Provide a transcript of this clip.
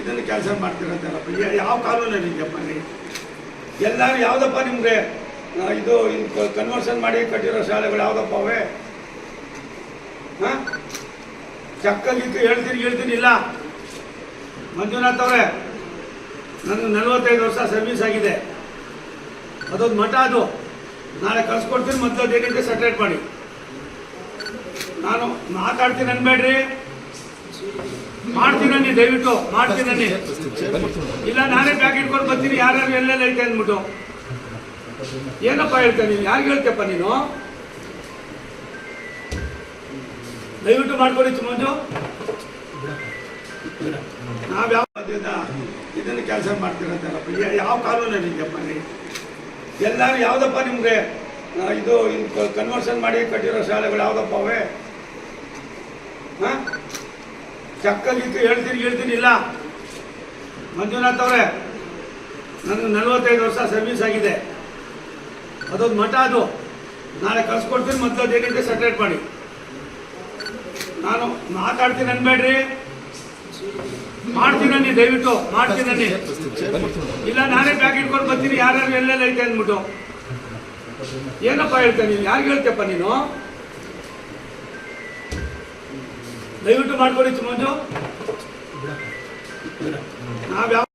ಇದನ್ನು ಕೆಲಸ ಮಾಡ್ತಿರತ್ತಲ್ಲಪ್ಪ ಯಾವ ಕಾನೂನು ನಿಮಗೆ ನೀ ಎಲ್ಲರೂ ಯಾವುದಪ್ಪ ನಿಮಗೆ ಇದು ಕನ್ವರ್ಷನ್ ಮಾಡಿ ಕಟ್ಟಿರೋ ಶಾಲೆಗಳು ಯಾವುದಪ್ಪ ಅವೇ? ಹಾಂ ಚಕ್ಕಗಿತ್ತು ಹೇಳ್ತೀನಿ ಹೇಳ್ತೀನಿ, ಇಲ್ಲ. ಮಂಜುನಾಥ್ ಅವರೇ ನನಗೆ ನಲವತ್ತೈದು ವರ್ಷ ಸರ್ವಿಸ್ ಆಗಿದೆ. ಅದೊಂದು ಮಠ ಅದು. ನಾಳೆ ಕಳ್ಸಿಕೊಡ್ತೀನಿ, ಮೊದಲು ಅದೇನಿದೆ ಸೆಟ್ರೇಟ್ ಮಾಡಿ. ನಾನು ಮಾತಾಡ್ತೀನಿ ಅನ್ಬೇಡ್ರಿ. ಮಾಡ್ತೀನಿ ದಯವಿಟ್ಟು. ಮಾಡ್ತೀನಿ ಇಲ್ಲ, ನಾನೇ ಬ್ಯಾಗ್ ಇಟ್ಕೊಂಡು ಬರ್ತೀನಿ. ಯಾರ್ಯಾರು ಎಲ್ಲೆಲ್ಲ ಐತೆ ಅಂದ್ಬಿಟ್ಟು. ಏನಪ್ಪ ಹೇಳ್ತೇನೆ ನೀನು ಯಾರಿಗೆ ಹೇಳ್ತೇಪ್ಪ ನೀನು? ದಯವಿಟ್ಟು ಮಾಡ್ಕೊಡಿ ಮಂಜು ನಾವ್ ಯಾವ ಇದನ್ನ ಕೆಲಸ ಮಾಡ್ತಿರೋದಲ್ಲಪ್ಪ ಯಾ- ಯಾವ ಕಾನೂನು ಇದೆಯಪ್ಪ ನೀ ಎಲ್ಲರೂ ಯಾವುದಪ್ಪ ನಿಮಗೆ ಇದು ಕನ್ವರ್ಷನ್ ಮಾಡಿ ಕಟ್ಟಿರೋ ಶಾಲೆಗಳು ಯಾವುದಪ್ಪ ಅವೇ? ಚಕ್ಕಗಿತ್ತು ಹೇಳ್ತೀನಿ ಹೇಳ್ತೀನಿ, ಇಲ್ಲ. ಮಂಜುನಾಥ್ ಅವರೇ ನನಗೆ ನಲವತ್ತೈದು ವರ್ಷ ಸರ್ವಿಸ್ ಆಗಿದೆ. ಅದೊಂದು ಮಠ ಅದು. ನಾಳೆ ಕಳ್ಸ್ಕೊಡ್ತೀನಿ, ಮತ್ತೆ ಅದೇನಿದೆ ಸೆಟ್ರೇಟ್ ಮಾಡಿ. ನಾನು ಮಾತಾಡ್ತೀನಿ ಅನ್ಬೇಡ್ರಿ. ಮಾಡ್ತೀನಿ ದಯವಿಟ್ಟು ಮಾಡ್ತೀನಿ ಅನ್ನಿ. ಇಲ್ಲ, ನಾನೇ ಬ್ಯಾಗ್ ಇಟ್ಕೊಂಡು ಬರ್ತೀನಿ, ಯಾರ್ಯಾರು ಎಲ್ಲೆಲ್ಲ ಐತೆ ಅಂದ್ಬಿಟ್ಟು. ಏನಪ್ಪ ಹೇಳ್ತೇನೆ ಯಾರಿಗೆ ಹೇಳ್ತೇಪ್ಪ ನೀನು? ದಯವಿಟ್ಟು ಮಾಡ್ಕೊಳ್ಳಿ ಮಂಜು ನಾವ್ ಯಾವ